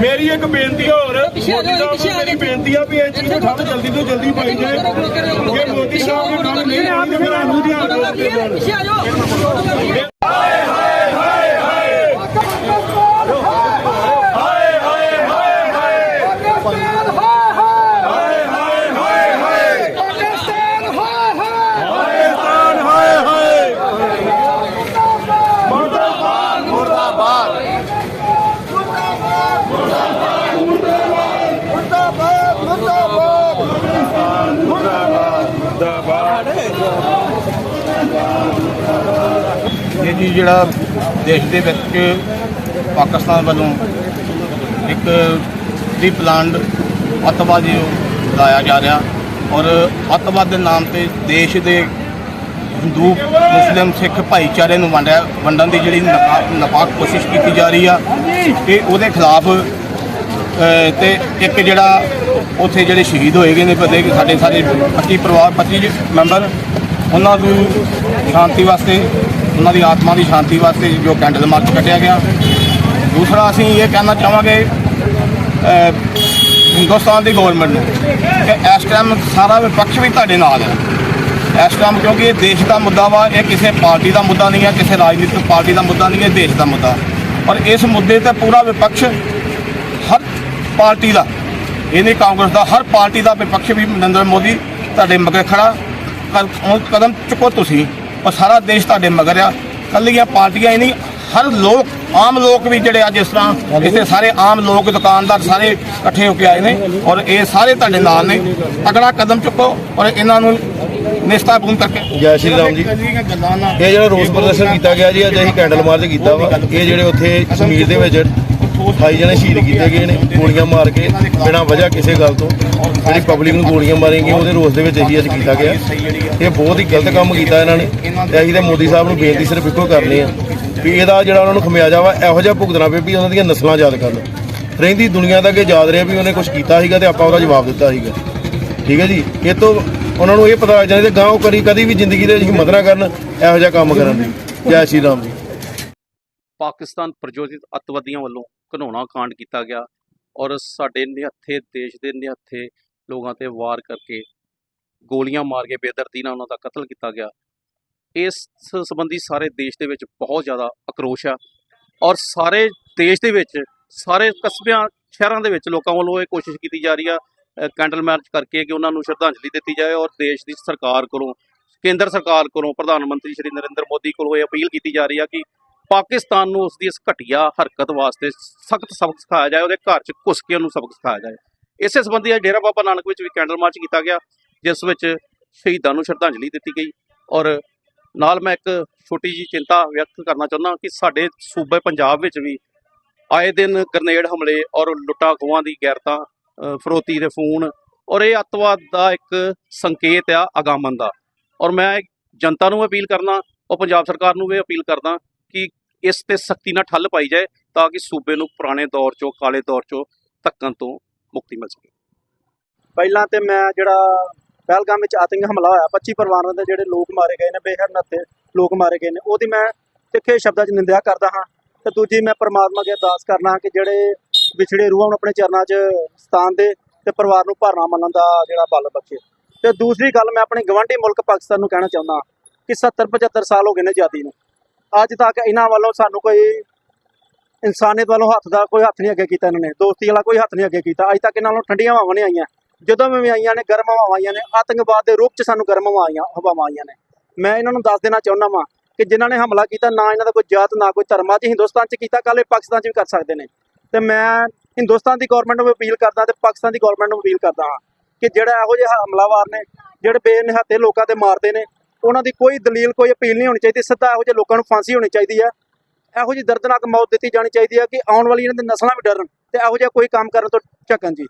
ਮੇਰੀ ਇੱਕ ਬੇਨਤੀ ਹੋਰ ਮੋਦੀ ਸਾਹਿਬ ਮੇਰੀ ਬੇਨਤੀ ਆ ਵੀ ਇਹ ਚੀਜ਼ ਨੂੰ ਠੱਲ ਜਲਦੀ ਤੋਂ ਜਲਦੀ ਪਾਈ ਜਾਏ ਕਿ ਮੋਦੀ ਸਾਹਿਬ ਨੇ ਠੱਲ ਨਹੀਂ ਆਉਂਦੀ ਫਿਰ ਸਾਨੂੰ ਇਹ ਜੀ ਜਿਹੜਾ ਦੇਸ਼ ਦੇ ਵਿੱਚ ਪਾਕਿਸਤਾਨ ਵੱਲੋਂ ਇੱਕ ਪ੍ਰੀ ਪਲਾਨਡ ਅੱਤਵਾਦੀ ਲਾਇਆ ਜਾ ਰਿਹਾ ਔਰ ਅੱਤਵਾਦ ਦੇ ਨਾਮ ਤੇ ਦੇਸ਼ ਦੇ ਹਿੰਦੂ, ਮੁਸਲਿਮ, ਸਿੱਖ ਭਾਈਚਾਰੇ ਨੂੰ ਵੰਡਿਆ ਵੰਡਣ ਦੀ ਜਿਹੜੀ ਨਾਪਾਕ ਨਪਾਕ ਕੋਸ਼ਿਸ਼ ਕੀਤੀ ਜਾ ਰਹੀ ਆ ਇਹ ਉਹਦੇ ਖਿਲਾਫ ਤੇ ਇੱਕ ਜਿਹੜਾ ਉੱਥੇ ਜਿਹੜੇ ਸ਼ਹੀਦ ਹੋਏ ਗਏ ਨੇ, ਪਤੇ ਕਿ ਸਾਡੇ ਸਾਰੇ 25 ਪਰਿਵਾਰ 25 ਮੈਂਬਰ, ਉਹਨਾਂ ਨੂੰ ਸ਼ਾਂਤੀ ਵਾਸਤੇ, ਉਹਨਾਂ ਦੀ ਆਤਮਾ ਦੀ ਸ਼ਾਂਤੀ ਵਾਸਤੇ ਜੋ ਕੈਂਡਲ ਮਾਰਚ ਕੱਢਿਆ ਗਿਆ। ਦੂਸਰਾ ਅਸੀਂ ਇਹ ਕਹਿਣਾ ਚਾਹਾਂਗੇ ਹਿੰਦੁਸਤਾਨ ਦੀ ਗਵਰਨਮੈਂਟ ਨੂੰ ਕਿ ਇਸ ਟਾਈਮ ਸਾਰਾ ਵਿਪਕਸ਼ ਵੀ ਤੁਹਾਡੇ ਨਾਲ ਹੈ। ਇਸ ਟਾਈਮ ਕਿਉਂਕਿ ਇਹ ਦੇਸ਼ ਦਾ ਮੁੱਦਾ ਵਾ, ਇਹ ਕਿਸੇ ਪਾਰਟੀ ਦਾ ਮੁੱਦਾ ਨਹੀਂ ਹੈ, ਕਿਸੇ ਰਾਜਨੀਤਿਕ ਪਾਰਟੀ ਦਾ ਮੁੱਦਾ ਨਹੀਂ ਹੈ ਦੇਸ਼ ਦਾ ਮੁੱਦਾ। ਪਰ ਇਸ ਮੁੱਦੇ ਤੇ ਪੂਰਾ ਵਿਪਕਸ਼ ਹਰ ਪਾਰਟੀ ਦਾ। ਇਹ ਨਹੀਂ ਕਾਂਗਰਸ ਦਾ ਹਰ ਪਾਰਟੀ ਦਾ ਵਿਪਕਸ਼ ਵੀ ਨਰਿੰਦਰ ਮੋਦੀ ਤੁਹਾਡੇ ਮਗਰ ਖੜਾ। ਕਦਮ ਚੁੱਕੋ ਤੁਸੀਂ ਔਰ ਸਾਰਾ ਦੇਸ਼ ਤੁਹਾਡੇ ਮਗਰ ਆ। ਕੱਲੀਆਂ ਪਾਰਟੀਆਂ ਹੀ ਨਹੀਂ ਹਰ ਲੋਕ ਆਮ ਲੋਕ ਵੀ ਜਿਹੜੇ ਅੱਜ ਇਸ ਤਰ੍ਹਾਂ ਇੱਥੇ ਸਾਰੇ ਆਮ ਲੋਕ ਦੁਕਾਨਦਾਰ ਸਾਰੇ ਇਕੱਠੇ ਹੋ ਕੇ ਆਏ ਨੇ ਔਰ ਇਹ ਸਾਰੇ ਤੁਹਾਡੇ ਨਾਲ ਨੇ। ਅਗਲਾ ਕਦਮ ਚੁੱਕੋ ਔਰ ਇਹਨਾਂ ਨੂੰ ਨਿਸਤਾਬੂਨ ਕਰਕੇ ਜੈ ਸ਼੍ਰੀ ਰਾਮ ਜੀ। ਇਹ ਜਿਹੜਾ ਰੋਸ ਪ੍ਰਦਰਸ਼ਨ ਕੀਤਾ ਗਿਆ ਜੀ ਅੱਜ ਅਸੀਂ ਕੈਂਡਲ ਮਾਰਚ ਕੀਤਾ ਵਾ। ਇਹ ਜਿਹੜੇ ਉੱਥੇ ਕਸ਼ਮੀਰ ਦੇ ਵਿੱਚ 28 ਜਣੇ ਸ਼ਹੀਦ ਕੀਤੇ ਗਏ ਨੇ, ਗੋਲੀਆਂ ਮਾਰ ਕੇ, ਬਿਨਾਂ ਵਜ੍ਹਾ ਕਿਸੇ ਗੱਲ ਤੋਂ। ਜਿਹੜੀ ਪਬਲਿਕ ਨੂੰ ਗੋਲੀਆਂ ਮਾਰੀਆਂ ਗਈਆਂ, ਉਹਦੇ ਰੋਸ ਦੇ ਵਿੱਚ ਇਹੀ ਅੱਜ ਕੀਤਾ ਗਿਆ। ਇਹ ਬਹੁਤ ਹੀ ਗਲਤ ਕੰਮ ਕੀਤਾ ਇਹਨਾਂ ਨੇ। ਤੇ ਅਸੀਂ ਤੇ ਮੋਦੀ ਸਾਹਿਬ ਨੂੰ ਬੇਨਤੀ ਸਿਰਫ ਇੱਕੋ ਕਰਨੀ ਆ ਵੀ ਇਹਦਾ ਜਿਹੜਾ ਉਹਨਾਂ ਨੂੰ ਖਮਿਆਜਾ ਵਾ, ਇਹੋ ਜਿਹਾ ਭੁਗਤਣਾ ਪਏ ਵੀ ਉਹਨਾਂ ਦੀਆਂ ਨਸਲਾਂ ਯਾਦ ਕਰਨ। ਰਹਿੰਦੀ ਦੁਨੀਆ ਦਾ ਕਿ ਯਾਦ ਰਿਹਾ ਵੀ ਉਹਨੇ ਕੁਝ ਕੀਤਾ ਸੀਗਾ ਤੇ ਆਪਾਂ ਉਹਦਾ ਜਵਾਬ ਦਿੱਤਾ ਸੀਗਾ। ਠੀਕ ਹੈ ਜੀ? ਇਹ ਤੋਂ ਉਹਨਾਂ ਨੂੰ ਇਹ ਪਤਾ ਲੱਗ ਜਾਂਦਾ ਤੇ ਗਾਂ ਉਹ ਕਰੀ, ਕਦੀ ਵੀ ਜ਼ਿੰਦਗੀ ਦੇ ਵਿੱਚ ਹਿੰਮਤ ਨਾ ਕਰਨ, ਇਹੋ ਜਿਹਾ ਕੰਮ ਕਰਨ ਦੀ। ਜੈ ਸ਼੍ਰੀ ਰਾਮ ਜੀ। ਪਾਕਿਸਤਾਨ ਪ੍ਰਯੋਜਿਤ ਅੱਤਵਾਦੀਆਂ ਵੱਲੋਂ ਘਿਨਾਉਣਾ ਕਾਂਡ ਕੀਤਾ ਗਿਆ ਔਰ ਸਾਡੇ ਨਿਹੱਥੇ, ਦੇਸ਼ ਦੇ ਨਿਹੱਥੇ ਲੋਕਾਂ ਤੇ ਵਾਰ ਕਰਕੇ ਗੋਲੀਆਂ ਮਾਰ ਕੇ ਬੇਦਰਦੀ ਨਾਲ ਉਹਨਾਂ ਦਾ ਕਤਲ ਕੀਤਾ ਗਿਆ। ਇਸ ਸੰਬੰਧੀ ਸਾਰੇ ਦੇਸ਼ ਦੇ ਵਿੱਚ ਬਹੁਤ ਜ਼ਿਆਦਾ ਆਕਰੋਸ਼ ਆ ਔਰ ਸਾਰੇ ਦੇਸ਼ ਦੇ ਵਿੱਚ, ਸਾਰੇ ਕਸਬਿਆਂ, ਸ਼ਹਿਰਾਂ ਦੇ ਵਿੱਚ ਲੋਕਾਂ ਵੱਲੋਂ ਇਹ ਕੋਸ਼ਿਸ਼ ਕੀਤੀ ਜਾ ਰਹੀ ਆ ਕੈਂਡਲ ਮਾਰਚ ਕਰਕੇ ਕਿ ਉਹਨਾਂ ਨੂੰ ਸ਼ਰਧਾਂਜਲੀ ਦਿੱਤੀ ਜਾਏ ਔਰ ਦੇਸ਼ ਦੀ ਸਰਕਾਰ ਕੋਲੋਂ, ਕੇਂਦਰ ਸਰਕਾਰ ਕੋਲੋਂ ਪ੍ਰਧਾਨ ਮੰਤਰੀ ਸ਼੍ਰੀ ਨਰਿੰਦਰ ਮੋਦੀ ਕੋਲੋਂ ਇਹ ਅਪੀਲ ਕੀਤੀ ਜਾ ਰਹੀ ਆ ਕਿ ਪਾਕਿਸਤਾਨ ਨੂੰ ਉਸ ਦੀ ਇਸ ਘਟੀਆ ਹਰਕਤ ਵਾਸਤੇ ਸਖਤ ਸਬਕ ਸਿਖਾਇਆ ਜਾਏ, ਉਹਦੇ ਘਰ 'ਚ ਘੁਸ ਕੇ ਉਹਨੂੰ ਸਬਕ ਸਿਖਾਇਆ ਜਾਏ। ਇਸੇ ਸੰਬੰਧੀ ਅੱਜ ਡੇਰਾ ਬਾਬਾ ਨਾਨਕ ਵਿੱਚ ਵੀ ਕੈਂਡਲ ਮਾਰਚ ਕੀਤਾ ਗਿਆ, ਜਿਸ ਵਿੱਚ ਸ਼ਹੀਦਾਂ ਨੂੰ ਸ਼ਰਧਾਂਜਲੀ ਦਿੱਤੀ ਗਈ। ਔਰ ਨਾਲ ਮੈਂ ਇੱਕ ਛੋਟੀ ਜੀ ਚਿੰਤਾ ਵਿਅਕਤ ਕਰਨਾ ਚਾਹੁੰਦਾ ਕਿ ਸਾਡੇ ਸੂਬੇ ਪੰਜਾਬ ਵਿੱਚ ਵੀ ਆਏ ਦਿਨ ਗ੍ਰਨੇਡ ਹਮਲੇ ਔਰ ਲੁੱਟਾਂ ਖੋਹਾਂ ਦੀ ਗੈਰਤਾਂ ਫਰੋਤੀ ਦੇ ਫੋਨ ਔਰ ਇਹ ਅੱਤਵਾਦ ਦਾ ਇੱਕ ਸੰਕੇਤ ਆ, ਅਗਾਮਨ ਦਾ। ਔਰ ਮੈਂ ਜਨਤਾ ਨੂੰ ਅਪੀਲ ਕਰਨਾ ਔਰ ਪੰਜਾਬ ਸਰਕਾਰ ਨੂੰ ਵੀ ਅਪੀਲ ਕਰਦਾ ਇਸ ਤੇ ਸਖਤੀ ਨਾਲ ਠੱਲ ਪਾਈ ਜਾਏ ਤਾਂ ਕਿ ਸੂਬੇ ਨੂੰ ਪੁਰਾਣੇ ਦੌਰ ਚੋਂ, ਕਾਲੇ ਦੌਰ ਚੋਂ ਧੱਕਣ ਤੋਂ ਮੁਕਤੀ ਮਿਲ ਸਕੇ। ਪਹਿਲਾਂ ਤੇ ਮੈਂ ਜਿਹੜਾ ਪਹਿਲਗਾਮ ਵਿੱਚ ਆਤੰਕ ਹਮਲਾ ਹੋਇਆ 25 ਪਰਿਵਾਰਾਂ ਦੇ ਜਿਹੜੇ ਲੋਕ ਮਾਰੇ ਗਏ ਨੇ ਬੇਹਰਨਤੇ ਲੋਕ ਮਾਰੇ ਗਏ ਨੇ, ਉਹਦੀ ਮੈਂ ਤਿੱਖੇ ਸ਼ਬਦਾਂ 'ਚ ਨਿੰਦਿਆ ਕਰਦਾ ਹਾਂ। ਤੇ ਦੂਜੀ ਮੈਂ ਪਰਮਾਤਮਾ ਅੱਗੇ ਅਰਦਾਸ ਕਰਨਾ ਕਿ ਜਿਹੜੇ ਵਿਛੜੇ ਰੂਹਾਂ ਨੂੰ ਆਪਣੇ ਚਰਨਾਂ 'ਚ ਸਥਾਨ ਦੇ ਤੇ ਪਰਿਵਾਰ ਨੂੰ ਭਰਨਾ ਮੰਨਣ ਦਾ ਜਿਹੜਾ ਬਲ ਬਖਸ਼ੇ। ਤੇ ਦੂਸਰੀ ਗੱਲ ਮੈਂ ਆਪਣੇ ਗਵਾਂਢੀ ਮੁਲਕ ਪਾਕਿਸਤਾਨ ਨੂੰ ਕਹਿਣਾ ਚਾਹੁੰਦਾ ਕਿ 70 75 ਸਾਲ ਹੋ ਗਏ ਨੇ ਆਜ਼ਾਦੀ ਨੂੰ। ਅੱਜ ਤੱਕ ਇਹਨਾਂ ਵੱਲੋਂ ਸਾਨੂੰ ਕੋਈ ਇਨਸਾਨੀਅਤ ਵੱਲੋਂ ਹੱਥ ਦਾ ਕੋਈ ਹੱਥ ਨਹੀਂ ਅੱਗੇ ਕੀਤਾ ਇਹਨਾਂ ਨੇ, ਦੋਸਤੀ ਵਾਲਾ ਕੋਈ ਹੱਥ ਨਹੀਂ ਅੱਗੇ ਕੀਤਾ। ਅੱਜ ਤੱਕ ਇਹਨਾਂ ਨੂੰ ਠੰਡੀਆਂ ਹਵਾਵਾਂ ਨਹੀਂ ਆਈਆਂ। ਜਦੋਂ ਵੀ ਆਈਆਂ ਨੇ, ਗਰਮ ਹਵਾਵਾਂ ਆਈਆਂ ਨੇ, ਆਤੰਕਵਾਦ ਦੇ ਰੂਪ 'ਚ ਸਾਨੂੰ ਗਰਮ ਹਵਾਵਾਂ ਆਈਆਂ ਹਵਾਵਾਂ ਆਈਆਂ ਨੇ। ਮੈਂ ਇਹਨਾਂ ਨੂੰ ਦੱਸ ਦੇਣਾ ਚਾਹੁੰਦਾ ਵਾਂ ਕਿ ਜਿਨ੍ਹਾਂ ਨੇ ਹਮਲਾ ਕੀਤਾ, ਨਾ ਇਹਨਾਂ ਦਾ ਕੋਈ ਜਾਤ, ਨਾ ਕੋਈ ਧਰਮ, ਅੱਜ ਹਿੰਦੁਸਤਾਨ 'ਚ ਕੀਤਾ, ਕੱਲ੍ਹ ਇਹ ਪਾਕਿਸਤਾਨ 'ਚ ਵੀ ਕਰ ਸਕਦੇ ਨੇ। ਤੇ ਮੈਂ ਹਿੰਦੁਸਤਾਨ ਦੀ ਗਵਰਨਮੈਂਟ ਨੂੰ ਅਪੀਲ ਕਰਦਾ ਤੇ ਪਾਕਿਸਤਾਨ ਦੀ ਗਵਰਨਮੈਂਟ ਨੂੰ ਅਪੀਲ ਕਰਦਾ ਹਾਂ ਕਿ ਜਿਹੜਾ ਇਹੋ ਜਿਹੇ ਹਮਲਾਵਰ ਨੇ, ਜਿਹੜੇ ਬੇਨਿਹੱਤੇ ਲੋਕਾਂ ਤੇ ਮਾਰਦੇ ਨੇ ਉਹਨਾਂ ਦੀ ਕੋਈ ਦਲੀਲ, ਕੋਈ ਅਪੀਲ ਨਹੀਂ ਹੋਣੀ ਚਾਹੀਦੀ। ਸਿੱਧਾ ਇਹੋ ਜਿਹੇ ਲੋਕਾਂ ਨੂੰ ਫਾਂਸੀ ਹੋਣੀ ਚਾਹੀਦੀ ਹੈ ਇਹੋ ਜਿਹੀ ਦਰਦਨਾਕ ਮੌਤ ਦਿੱਤੀ ਜਾਣੀ ਚਾਹੀਦੀ ਹੈ ਕਿ ਆਉਣ ਵਾਲੀ ਇਹਨਾਂ ਦੀ ਨਸਲਾਂ ਵੀ ਡਰਨ ਤੇ ਇਹੋ ਜਿਹਾ ਕੋਈ ਕੰਮ ਕਰਨ ਤੋਂ ਝਕਣ ਜੀ।